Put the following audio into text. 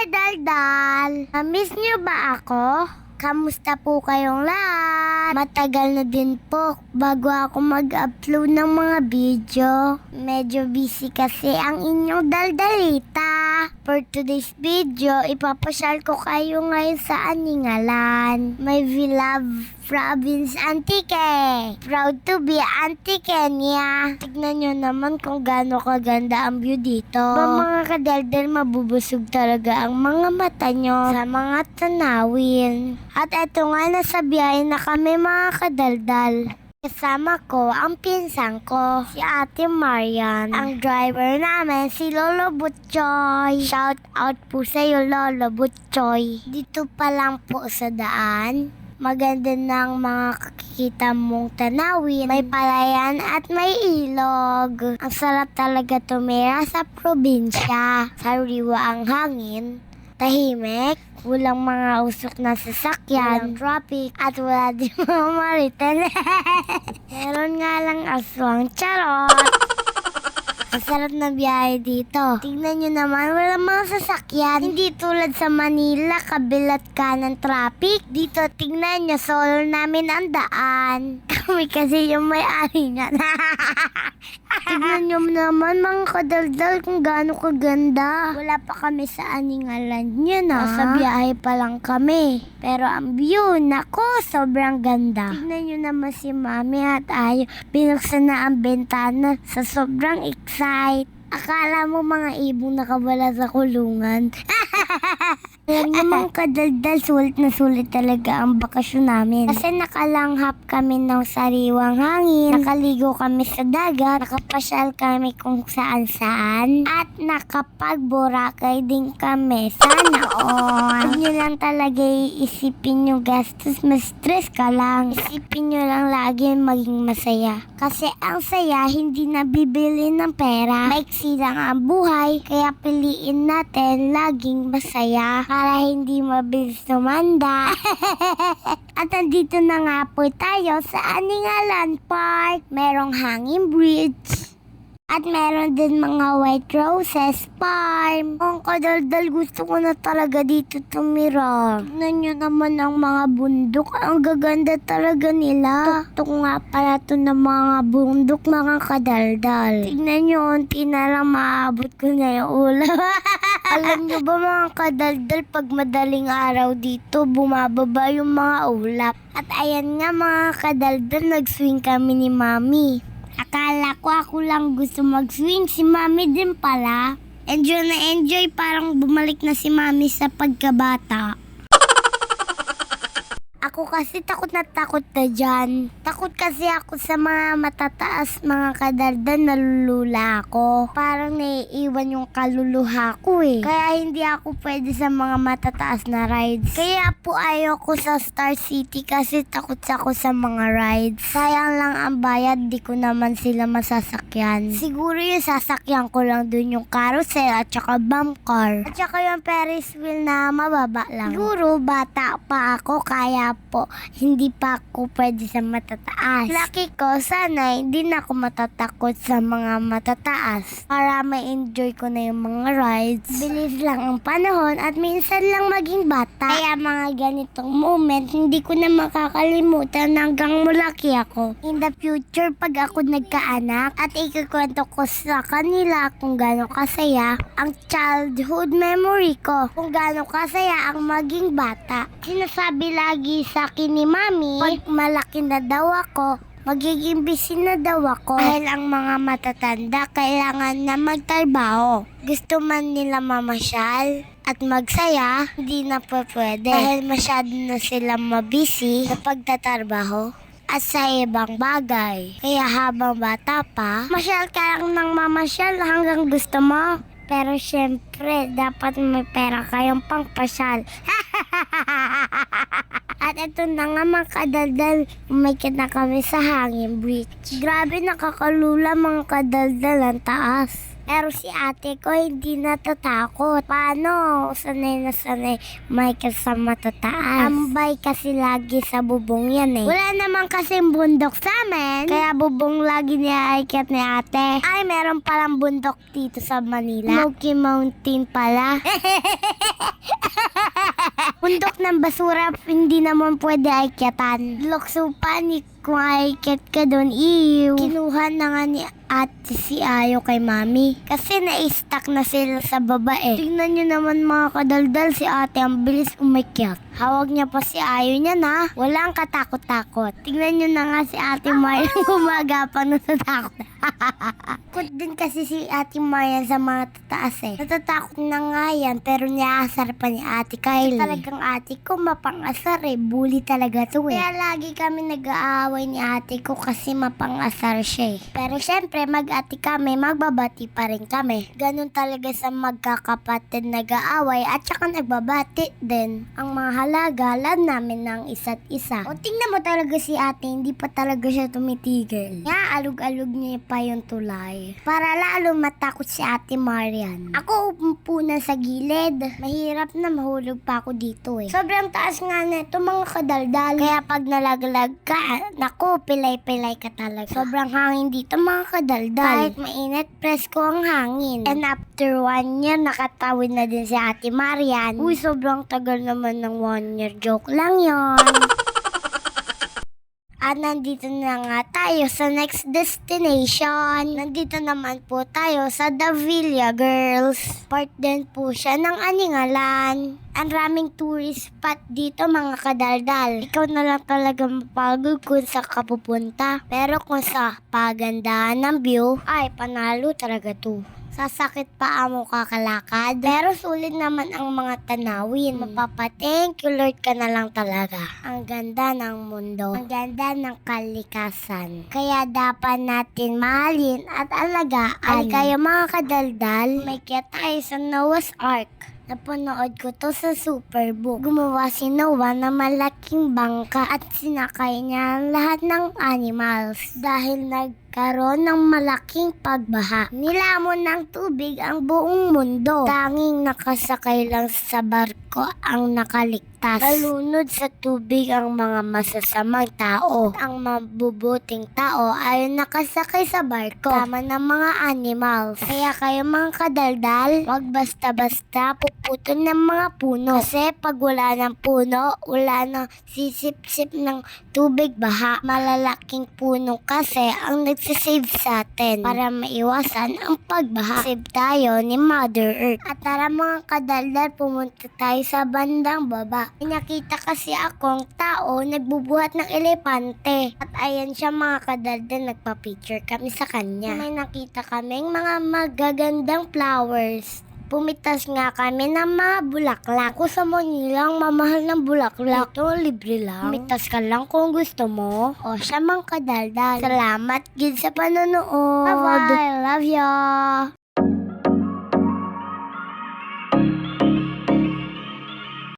kadaldal! Namiss niyo ba ako? Kamusta po kayong lahat? Matagal na din po bago ako mag-upload ng mga video. Medyo busy kasi ang inyong daldalita. For today's video, ipapasyal ko kayo ngayon sa Aningalan. May Vilave Province Antique. Proud to be Auntie Kenya. Tignan nyo naman kung gaano kaganda ang view dito. Ba mga kadaldal, mabubusog talaga ang mga mata nyo sa mga tanawin. At eto nga, nasa biyahe na kami mga kadaldal. Kasama ko ang pinsan ko, si Ate Marian. Ang driver namin, si Lolo Butchoy. Shout out po sa iyo, Lolo Butchoy. Dito pa lang po sa daan. Maganda ng mga kakikita mong tanawin. May palayan at may ilog. Ang sarap talaga tumira sa probinsya. Sariwa ang hangin. Tahimik, walang mga usok na sasakyan, walang traffic, at wala din mga maritan. Meron nga lang aswang charot. Ang sarap na biyahe dito. Tingnan nyo naman, wala mga sasakyan. Hindi tulad sa Manila, kabilat ka ng traffic. Dito, tingnan nyo, solo namin ang daan. Kami kasi yung may-ari niyan. tingnan nyo naman mga kadaldal kung gaano kaganda. Wala pa kami sa Aningalan yun ah. Nasa biyahe pa lang kami. Pero ang view, nako, sobrang ganda. Tingnan nyo naman si mami at ayo. Binuksan na ang bentana sa sobrang excite. Akala mo mga ibong nakabala sa kulungan. Alam niyo mga kadaldal, sulit na sulit talaga ang bakasyon namin. Kasi nakalanghap kami ng sariwang hangin, nakaligo kami sa dagat, nakapasyal kami kung saan saan, at nakapagborakay din kami. Sana all. Huwag niyo lang talaga iisipin yung gastos, ma-stress ka lang. Isipin niyo lang lagi maging masaya. Kasi ang saya hindi nabibili ng pera. Maiksi lang ang buhay, kaya piliin natin laging masaya para hindi mabilis tumanda. At andito na nga po tayo sa Aningalan Park. Merong hanging bridge. At meron din mga white roses farm. Ang kadaldal gusto ko na talaga dito tumira. Tignan nyo naman ang mga bundok. Ang gaganda talaga nila. Tuktok nga pala to ng mga bundok mga kadaldal. Tignan nyo, unti na lang maabot ko na yung ulo. Alam nyo ba mga kadaldal, pag madaling araw dito, bumababa yung mga ulap. At ayan nga mga kadaldal, nag-swing kami ni Mami. Akala ko ako lang gusto mag-swing, si Mami din pala. Enjoy na enjoy, parang bumalik na si Mami sa pagkabata. Ako kasi takot na takot na dyan. Takot kasi ako sa mga matataas mga kadaldan, nalulula ako. Parang naiiwan yung kaluluha ko eh. Kaya hindi ako pwede sa mga matataas na rides. Kaya po ayoko sa Star City kasi takot ako sa mga rides. Sayang lang ang bayad, di ko naman sila masasakyan. Siguro yung sasakyan ko lang dun yung carousel at saka bump car. At saka yung Ferris wheel na mababa lang. Siguro bata pa ako kaya po hindi pa ako pwede sa matataas. Lucky ko sana hindi na ako matatakot sa mga matataas para ma-enjoy ko na yung mga rides. Bilis lang ang panahon at minsan lang maging bata. Kaya mga ganitong moment hindi ko na makakalimutan hanggang mulaki ako. In the future pag ako nagkaanak at ikukwento ko sa kanila kung gaano kasaya ang childhood memory ko. Kung gaano kasaya ang maging bata. Sinasabi lagi sa akin ni Mami, pag malaki na daw ako, magiging busy na daw ako. Dahil ang mga matatanda kailangan na magtrabaho. Gusto man nila mamasyal at magsaya, hindi na po pwede. Dahil masyado na sila mabisi sa pagtatrabaho at sa ibang bagay. Kaya habang bata pa, masyal ka lang ng mamasyal hanggang gusto mo. Pero syempre, dapat may pera kayong pangpasyal. At ito na nga mga kadaldal, umikit na kami sa hangin bridge. Grabe nakakalula mga kadaldal ang taas. Pero si ate ko hindi natatakot. Paano? Sanay na sanay may kasama tataas. Tambay kasi lagi sa bubong yan eh. Wala naman kasing bundok sa amin. Kaya bubong lagi niya aikyat ni ate. Ay, meron palang bundok dito sa Manila. Smoky Mountain pala. Bundok ng basura, hindi naman pwede aikyatan. Lokso panik kung aikyat ka doon, ew. Kinuha na nga ni ate si Ayo kay mami. Kasi na-stuck na sila sa baba eh. Tingnan nyo naman mga kadaldal, si ate ang bilis umakyat. Hawag niya pa si Ayo niya na. Walang katakot-takot. Tingnan nyo na nga si ate Marian gumagapang na sa takot. Takot din kasi si ate Marian sa mga tataas eh. Natatakot na nga yan, pero niyaasar pa ni ate Kylie. Talagang ate ko mapangasar eh. Bully talaga to eh. Kaya lagi kami nag-aaway ni ate ko kasi mapangasar siya eh. Pero syempre, mag-ate kami, magbabati pa rin kami. Ganun talaga sa magkakapatid nag-aaway at saka nagbabati din. Ang mga halagalan namin ng isa't isa. O tingnan mo talaga si ate, hindi pa talaga siya tumitigil. Nga, alug-alug niya pa yung tulay. Para lalo matakot si ate Marian. Ako umupo na sa gilid. Mahirap na mahulog pa ako dito eh. Sobrang taas nga na mga kadaldal. Kaya pag nalaglag ka, naku, pilay-pilay ka talaga. Sobrang hangin dito mga kadaldal. Kahit mainit, presko ang hangin. And after one year, nakatawid na din si ate Marian. Uy, sobrang tagal naman ng one year. Joke lang yon. Nandito na nga tayo sa next destination. Nandito naman po tayo sa Davila Girls. Part din po siya ng Aningalan. Ang raming tourist spot dito mga kadaldal. Ikaw na lang talaga mapagod kung sa kapupunta. Pero kung sa pagandahan ng view, ay panalo talaga to. Sasakit pa amo kakalakad. Pero sulit naman ang mga tanawin. Mapapa-thank you Lord ka na lang talaga. Ang ganda ng mundo. Ang ganda ng kalikasan. Kaya dapat natin mahalin at alagaan. Ay kayo mga kadaldal, may kaya tayo sa Noah's Ark. Napanood ko to sa Superbook. Gumawa si Noah na malaking bangka at sinakay niya ang lahat ng animals dahil nagkaroon ng malaking pagbaha. Nilamon ng tubig ang buong mundo. Tanging nakasakay lang sa barko ang nakaligtas. Kalunod sa tubig ang mga masasamang tao. Ang mabubuting tao ay nakasakay sa barko. Tama ng mga animals. Kaya kayo mga kadaldal, wag basta-basta puputol ng mga puno. Kasi pag wala ng puno, wala nang sisip-sip ng tubig baha. Malalaking puno kasi ang nagsisave sa atin para maiwasan ang pagbaha. Save tayo ni Mother Earth. At tara mga kadaldal, pumunta tayo sa bandang baba. Nakita kasi akong tao nagbubuhat ng elepante. At ayan siya mga kadaldal, nagpa-picture kami sa kanya. May nakita kaming mga magagandang flowers. Pumitas nga kami ng mga bulaklak. Kung sa Manila, ang mamahal ng bulaklak. Ito, libre lang. Pumitas ka lang kung gusto mo. O siya mang kadaldal. Salamat gid sa panonood. Bye-bye. I love ya.